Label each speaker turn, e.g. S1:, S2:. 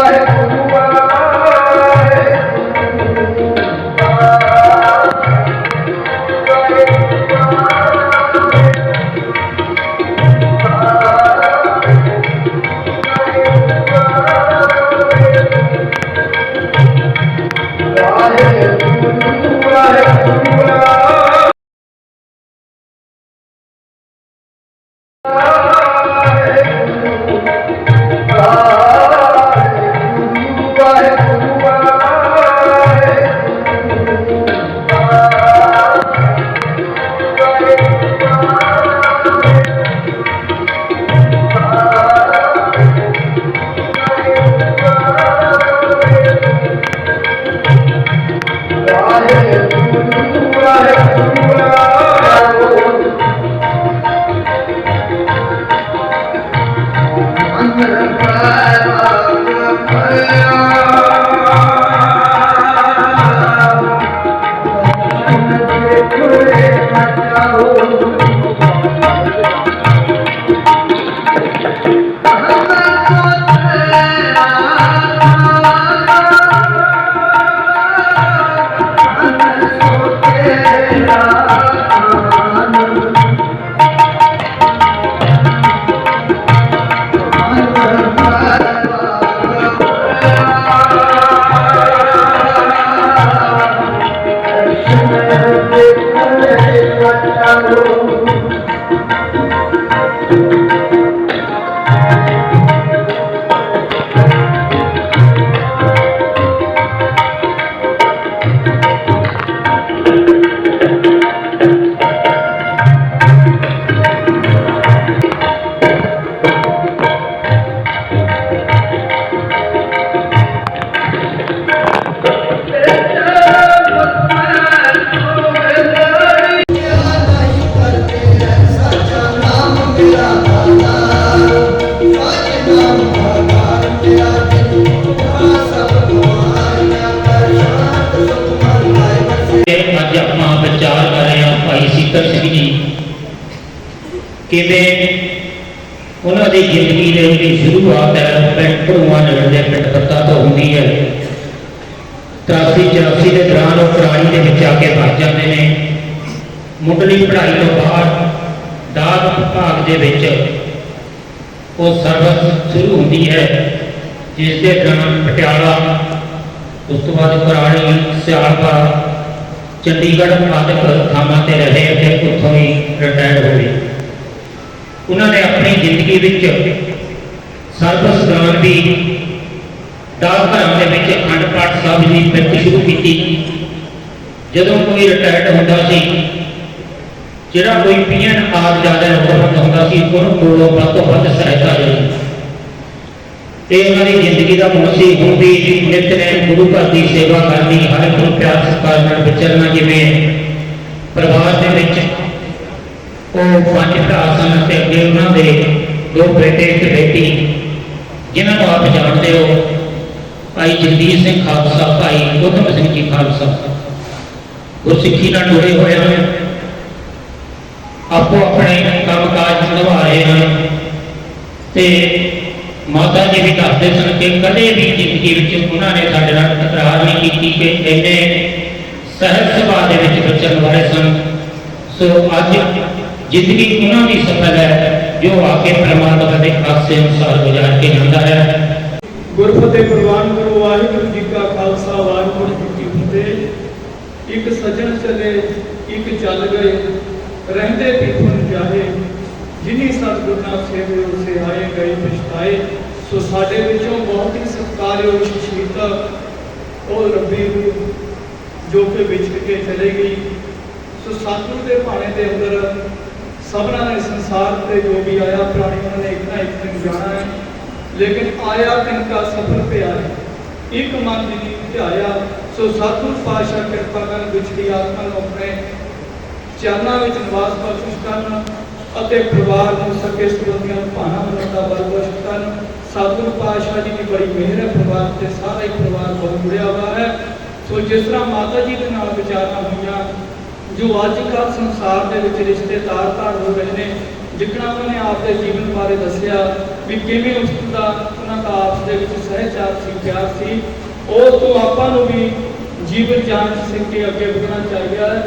S1: Oh! ਅੱਜ Thank you. ਹਾਂ ਸਿੰਘ ਜੀ ਕਿਵੇਂ ਉਹਨਾਂ ਦੀ ਜ਼ਿੰਦਗੀ ਦੇ ਜਿਹੜੀ ਸ਼ੁਰੂਆਤ ਹੈ, ਪਿੰਡ ਭੜੂਆ ਨਗਰ ਦੇ ਪਿੰਡ ਪੱਤਾ ਤੋਂ ਹੁੰਦੀ ਹੈ। 83 84 ਦੇ ਦੌਰਾਨ ਉਹ ਪ੍ਰਾਣੀ ਦੇ ਵਿੱਚ ਆ ਕੇ ਵੱਜ ਜਾਂਦੇ ਨੇ। ਮੁੱਢਲੀ ਪੜ੍ਹਾਈ ਤੋਂ ਬਾਅਦ ਦਾਤ ਵਿਭਾਗ ਦੇ ਵਿੱਚ ਉਹ ਸਰਵਿਸ ਸ਼ੁਰੂ ਹੁੰਦੀ ਹੈ, ਜਿਸ ਦੇ ਦੌਰਾਨ ਪਟਿਆਲਾ, ਉਸ ਤੋਂ ਬਾਅਦ ਪੁਰਾਣੀ ਸਿਆਲਪਾ ਚੰਡੀਗੜ੍ਹ ਆਦਿਕ ਥਾਵਾਂ ਤੇ ਰਹੇ ਅਤੇ ਉੱਥੋਂ ਹੀ ਰਿਟਾਇਰ ਹੋਏ ਉਹਨਾਂ ਨੇ ਆਪਣੀ ਜ਼ਿੰਦਗੀ ਵਿੱਚ ਸਰਵਿਸ ਦੌਰਾਨ ਵੀ ਦਾਸ ਧਰਮ ਦੇ ਵਿੱਚ ਅਖੰਡ ਪਾਠ ਸਾਹਿਬ ਦੀ ਬਿਰਤ ਸ਼ੁਰੂ ਕੀਤੀ। ਜਦੋਂ ਕੋਈ ਰਿਟਾਇਰਡ ਹੁੰਦਾ ਸੀ, ਜਿਹੜਾ ਕੋਈ ਪੀਐਨ ਆਦ ਜ਼ਿਆਦਾ ਲੋੜਵੰਦ ਹੁੰਦਾ ਸੀ, ਉਹਨੂੰ ਕੋਲੋਂ ਵੱਧ ਤੋਂ ਵੱਧ ਸਹਾਇਤਾ ਮਿਲਦੀ ਇਹ ਉਹਨਾਂ ਦੀ ਜ਼ਿੰਦਗੀ ਦਾ ਮੁੱਲ ਸੀ ਹੁਣ ਵੀ ਨਿਤ ਗੁਰੂ ਘਰ ਦੀ ਸੇਵਾ ਕਰਨੀ, ਹਰ ਇੱਕ ਨੂੰ ਪਿਆਰ ਸਤਿਕਾਰ ਨਾਲ ਵਿਚਰਨਾ, ਜਿਵੇਂ ਪਰਿਵਾਰ ਦੇ ਵਿੱਚ ਉਹ ਪੰਜ ਭਰਾ ਸਨ ਅਤੇ ਅੱਗੇ ਉਹਨਾਂ ਦੇ ਦੋ ਬੇਟੇ, ਇੱਕ ਬੇਟੀ, ਜਿਨ੍ਹਾਂ ਨੂੰ ਆਪ ਜਾਣਦੇ ਹੋ, ਭਾਈ ਜਗਦੀਸ਼ ਸਿੰਘ ਖਾਲਸਾ, ਭਾਈ ਉਧਮ ਸਿੰਘ ਜੀ ਖਾਲਸਾ। ਗੁਰਸਿੱਖੀ ਨਾਲ ਜੁੜੇ ਹੋਏ ਹਨ। ਆਪੋ ਆਪਣੇ ਕੰਮਕਾਜ ਨਿਭਾ ਰਹੇ ਹਨ। ਤੇ ਮਾਤਾ ਜੀ ਵੀ ਦੱਸਦੇ ਸਨ ਕਿ ਕਦੇ ਵੀ ਜ਼ਿੰਦਗੀ ਵਿੱਚ ਉਹਨਾਂ ਨੇ ਸਾਡੇ ਨਾਲ ਤਕਰਾਰ ਨਹੀਂ ਕੀਤੀ ਕਿ ਇੰਨੇ ਸਹਿਜ ਸੁਭਾਅ ਦੇ ਵਿੱਚ ਵਿਚਰਨ ਵਾਲੇ ਸਨ ਸੋ ਅੱਜ ਜ਼ਿੰਦਗੀ ਉਹਨਾਂ ਦੀ ਸਫਲ ਹੈ ਜੋ ਆ ਕੇ ਪਰਮਾਤਮਾ ਦੇ ਆਸੇ ਅਨੁਸਾਰ ਗੁਜ਼ਾਰ ਕੇ ਜਾਂਦਾ ਹੈ
S2: ਗੁਰਫਤਿਹ ਪ੍ਰਵਾਨ ਕਰੋ ਵਾਹਿਗੁਰੂ ਜੀ ਕਾ ਖਾਲਸਾ ਵਾਹਿਗੁਰੂ ਜੀ ਕੀ ਫਤਿਹ ਇੱਕ ਸੱਜਣ ਚਲੇ ਇੱਕ ਚੱਲ ਗਏ ਰਹਿੰਦੇ ਪੀਪਨ ਜਾਹੇ ਜਿਨੀ ਸਤਿਗੁਰ ਨਾਲ ਸੇਵੇ ਉਸੇ ਆਏ ਗਏ ਪਛਤਾਏ ਸੋ ਸਾਡੇ ਵਿੱਚੋਂ ਬਹੁਤ ਹੀ ਸਤਿਕਾਰਯੋਗ ਸ਼ਖਸੀਅਤ ਉਹ ਰੱਬੀ ਜੋ ਕਿ ਵਿਛੜ ਕੇ ਚਲੇ ਗਈ। ਸੋ ਸਤਿਗੁਰ ਦੇ ਭਾਣੇ ਦੇ ਅੰਦਰ ਸਭਨਾਂ ਨੇ ਸੰਸਾਰ ਤੇ ਜੋ ਵੀ ਆਇਆ ਪ੍ਰਾਣੀ ਉਹਨਾਂ ਨੇ ਇੱਕ ਨਾ ਇੱਕ ਦਿਨ ਜਾਣਾ ਹੈ। ਲੇਕਿਨ ਆਇਆ ਤਿਨਕਾ ਸਫਲ ਪਿਆ ਹੈ ਇੱਕ ਮਨ ਦੀ ਧਿਆਇਆ ਸੋ ਸਤਿਗੁਰ ਪਾਤਸ਼ਾਹ ਕਿਰਪਾ ਕਰਨ ਵਿਛੜੀ ਆਤਮਾ ਨੂੰ ਆਪਣੇ ਚਰਨਾਂ ਵਿੱਚ ਨਿਵਾਸ ਬਖਸ਼ਿਸ਼ ਕਰਨ ਅਤੇ ਪਰਿਵਾਰ ਨੂੰ ਸਕੇ ਸੰਬੰਧੀਆਂ ਭਾਣਾ ਬਣਾਉਣ ਦਾ ਬਲ ਬਖਸ਼ ਕਰਨ। ਸਤਿਗੁਰੂ ਪਾਤਸ਼ਾਹ ਜੀ ਦੀ ਬੜੀ ਮਿਹਰ ਹੈ, ਪਰਿਵਾਰ ਤੇ ਸਾਰਾ ਹੀ ਪਰਿਵਾਰ ਬਹੁਤ ਜੁੜਿਆ ਹੋਇਆ ਹੈ। ਸੋ ਜਿਸ ਤਰ੍ਹਾਂ ਮਾਤਾ ਜੀ ਦੇ ਨਾਲ ਵਿਚਾਰਾਂ ਹੋਈਆਂ, ਜੋ ਅੱਜ ਕੱਲ੍ਹ ਸੰਸਾਰ ਦੇ ਵਿੱਚ ਰਿਸ਼ਤੇਦਾਰ ਤਾਰ ਹੋ ਰਹੇ ਨੇ, ਜਿਕਣਾ ਉਹਨਾਂ ਨੇ ਆਪ ਦੇ ਜੀਵਨ ਬਾਰੇ ਦੱਸਿਆ ਵੀ ਕਿਵੇਂ ਉਸ ਦਾ, ਉਹਨਾਂ ਦਾ ਆਪਸ ਦੇ ਵਿੱਚ ਸਹਿਚਾਰ ਸੀ, ਪਿਆਰ ਸੀ। ਉਹ ਤੋਂ ਆਪਾਂ ਨੂੰ ਵੀ ਜੀਵਨ ਜਾਣ ਸਿੱਖ ਕੇ ਅੱਗੇ ਵਧਣਾ ਚਾਹੀਦਾ ਹੈ।